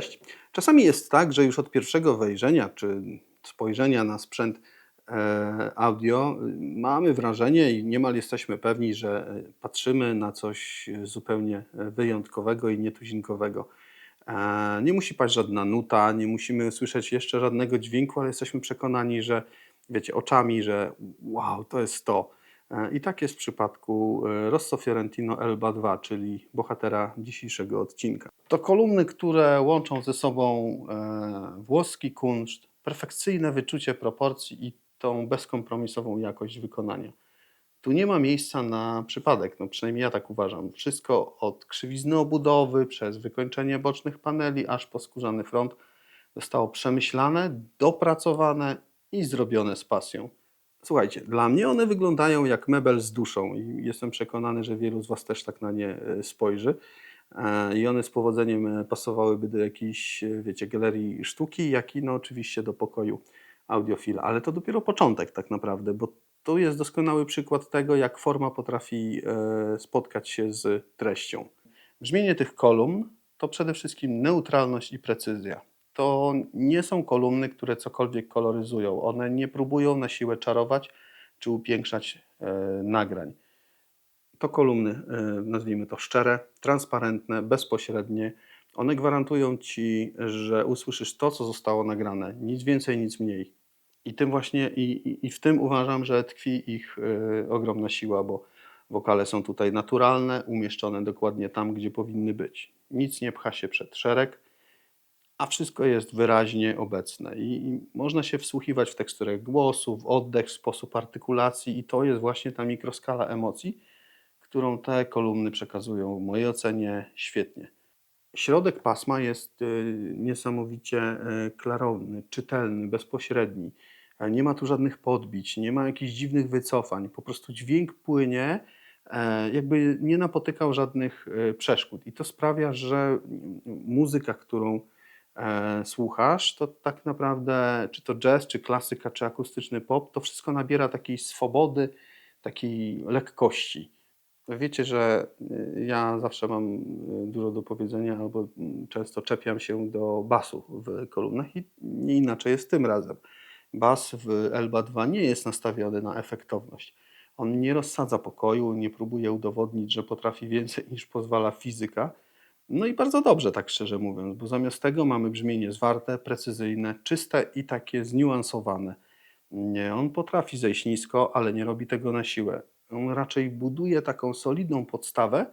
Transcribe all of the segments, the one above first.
Cześć. Czasami jest tak, że już od pierwszego wejrzenia czy spojrzenia na sprzęt e, audio mamy wrażenie i niemal jesteśmy pewni, że e, patrzymy na coś zupełnie e, wyjątkowego i nietuzinkowego. Nie musi paść żadna nuta, nie musimy słyszeć jeszcze żadnego dźwięku, ale jesteśmy przekonani, że wiecie, oczami, że wow, to jest to. E, I tak jest w przypadku e, Rosso Fiorentino Elba 2, czyli bohatera dzisiejszego odcinka. To kolumny, które łączą ze sobą e, włoski kunszt, perfekcyjne wyczucie proporcji i tą bezkompromisową jakość wykonania. Tu nie ma miejsca na przypadek, no przynajmniej ja tak uważam. Wszystko od krzywizny obudowy, przez wykończenie bocznych paneli, aż po skórzany front zostało przemyślane, dopracowane i zrobione z pasją. Słuchajcie, dla mnie one wyglądają jak mebel z duszą i jestem przekonany, że wielu z Was też tak na nie e, spojrzy. E, I one z powodzeniem e, pasowałyby do jakiejś, wiecie, galerii sztuki, jak i no oczywiście do pokoju audiofila. Ale to dopiero początek tak naprawdę, bo to jest doskonały przykład tego, jak forma potrafi spotkać się z treścią. Brzmienie tych kolumn to przede wszystkim neutralność i precyzja. To nie są kolumny, które cokolwiek koloryzują. One nie próbują na siłę czarować czy upiększać e, nagrań. To kolumny, e, nazwijmy to szczere, transparentne, bezpośrednie. One gwarantują ci, że usłyszysz to, co zostało nagrane. Nic więcej, nic mniej. I tym właśnie, i, i, w tym uważam, że tkwi ich e, ogromna siła, bo wokale są tutaj naturalne, umieszczone dokładnie tam, gdzie powinny być. Nic nie pcha się przed szereg, a wszystko jest wyraźnie obecne. I, I można się wsłuchiwać w teksturę głosu, w oddech, w sposób artykulacji, i to jest właśnie ta mikroskala emocji, którą te kolumny przekazują w mojej ocenie świetnie. Środek pasma jest y, niesamowicie y, klarowny, czytelny, bezpośredni. E, Nie ma tu żadnych podbić, nie ma jakichś dziwnych wycofań. Po prostu dźwięk płynie, e, jakby nie napotykał żadnych e, przeszkód. I to sprawia, że mm, muzyka, którą słuchasz, to tak naprawdę, czy to jazz, czy klasyka, czy akustyczny pop, to wszystko nabiera takiej swobody, takiej lekkości. Wiecie, że y, ja zawsze mam y, dużo do powiedzenia, albo mm, często czepiam się do basu w kolumnach i nie inaczej jest tym razem. Bas w Elba 2 nie jest nastawiony na efektowność. On nie rozsadza pokoju, nie próbuje udowodnić, że potrafi więcej niż pozwala fizyka. No i bardzo dobrze, tak szczerze mówiąc, bo zamiast tego mamy brzmienie zwarte, precyzyjne, czyste i takie zniuansowane. Nie, on potrafi zejść nisko, ale nie robi tego na siłę. On raczej buduje taką solidną podstawę,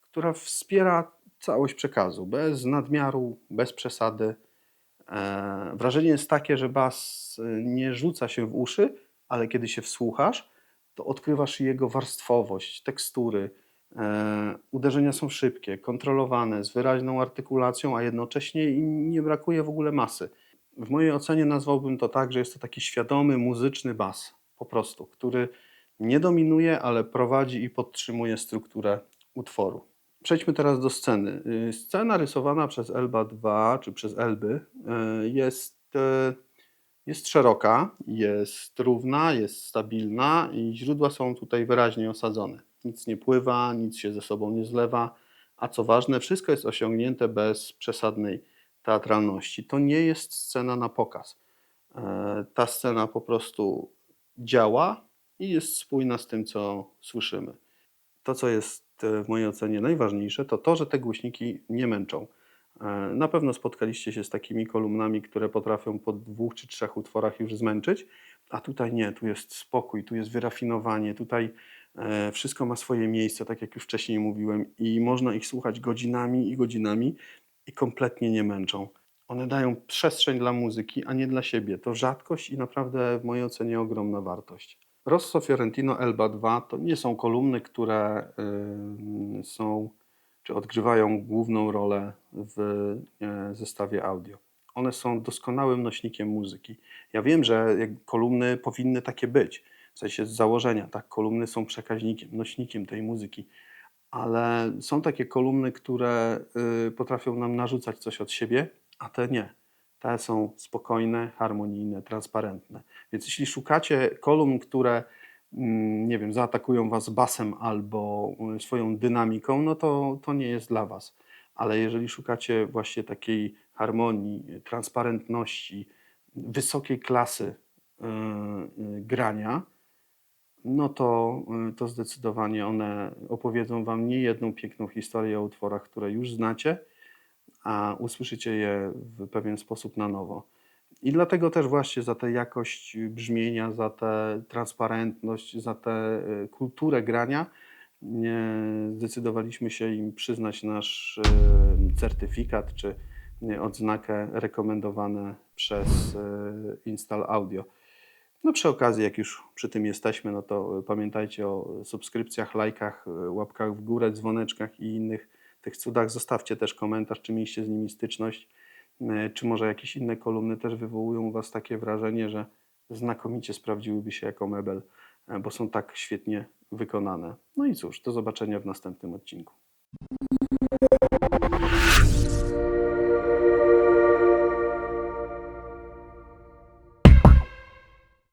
która wspiera całość przekazu, bez nadmiaru, bez przesady. E, wrażenie jest takie, że bas e, nie rzuca się w uszy, ale kiedy się wsłuchasz, to odkrywasz jego warstwowość, tekstury. E, uderzenia są szybkie, kontrolowane, z wyraźną artykulacją, a jednocześnie nie brakuje w ogóle masy. W mojej ocenie nazwałbym to tak, że jest to taki świadomy, muzyczny bas, po prostu, który nie dominuje, ale prowadzi i podtrzymuje strukturę utworu. Przejdźmy teraz do sceny. Y, Scena rysowana przez Elba 2, czy przez Elby, y, jest, y, jest szeroka, jest równa, jest stabilna i źródła są tutaj wyraźnie osadzone. Nic nie pływa, nic się ze sobą nie zlewa, a co ważne, wszystko jest osiągnięte bez przesadnej teatralności. To nie jest scena na pokaz. E, Ta scena po prostu działa i jest spójna z tym, co słyszymy. To, co jest e, w mojej ocenie najważniejsze, to to, że te głośniki nie męczą. E, Na pewno spotkaliście się z takimi kolumnami, które potrafią po dwóch czy trzech utworach już zmęczyć, a tutaj nie, tu jest spokój, tu jest wyrafinowanie, tutaj e, wszystko ma swoje miejsce, tak jak już wcześniej mówiłem, i można ich słuchać godzinami i godzinami i kompletnie nie męczą. One dają przestrzeń dla muzyki, a nie dla siebie. To rzadkość i naprawdę w mojej ocenie ogromna wartość. Rosso Fiorentino Elba 2 to nie są kolumny, które y, są czy odgrywają główną rolę w e, zestawie audio. One są doskonałym nośnikiem muzyki. Ja wiem, że kolumny powinny takie być, w sensie z założenia, tak, kolumny są przekaźnikiem, nośnikiem tej muzyki, ale są takie kolumny, które y, potrafią nam narzucać coś od siebie, a te nie. Te są spokojne, harmonijne, transparentne. Więc jeśli szukacie kolumn, które nie wiem, zaatakują Was basem albo y, swoją dynamiką, no to, to nie jest dla Was. ale jeżeli szukacie właśnie takiej harmonii, transparentności, wysokiej klasy y, y, grania, no to, y, to zdecydowanie one opowiedzą Wam nie jedną piękną historię o utworach, które już znacie, a usłyszycie je w pewien sposób na nowo. I dlatego też właśnie za tę jakość brzmienia, za tę transparentność, za tę y, kulturę grania zdecydowaliśmy się im przyznać nasz y, certyfikat czy y, odznakę rekomendowane przez y, Install Audio. No przy okazji, jak już przy tym jesteśmy, no to y, pamiętajcie o subskrypcjach, lajkach, y, łapkach w górę, dzwoneczkach i innych tych cudach. Zostawcie też komentarz, czy mieliście z nimi styczność, y, E, czy może jakieś inne kolumny też wywołują u Was takie wrażenie, że znakomicie sprawdziłyby się jako mebel, e, bo są tak świetnie wykonane. No i cóż, do zobaczenia w następnym odcinku.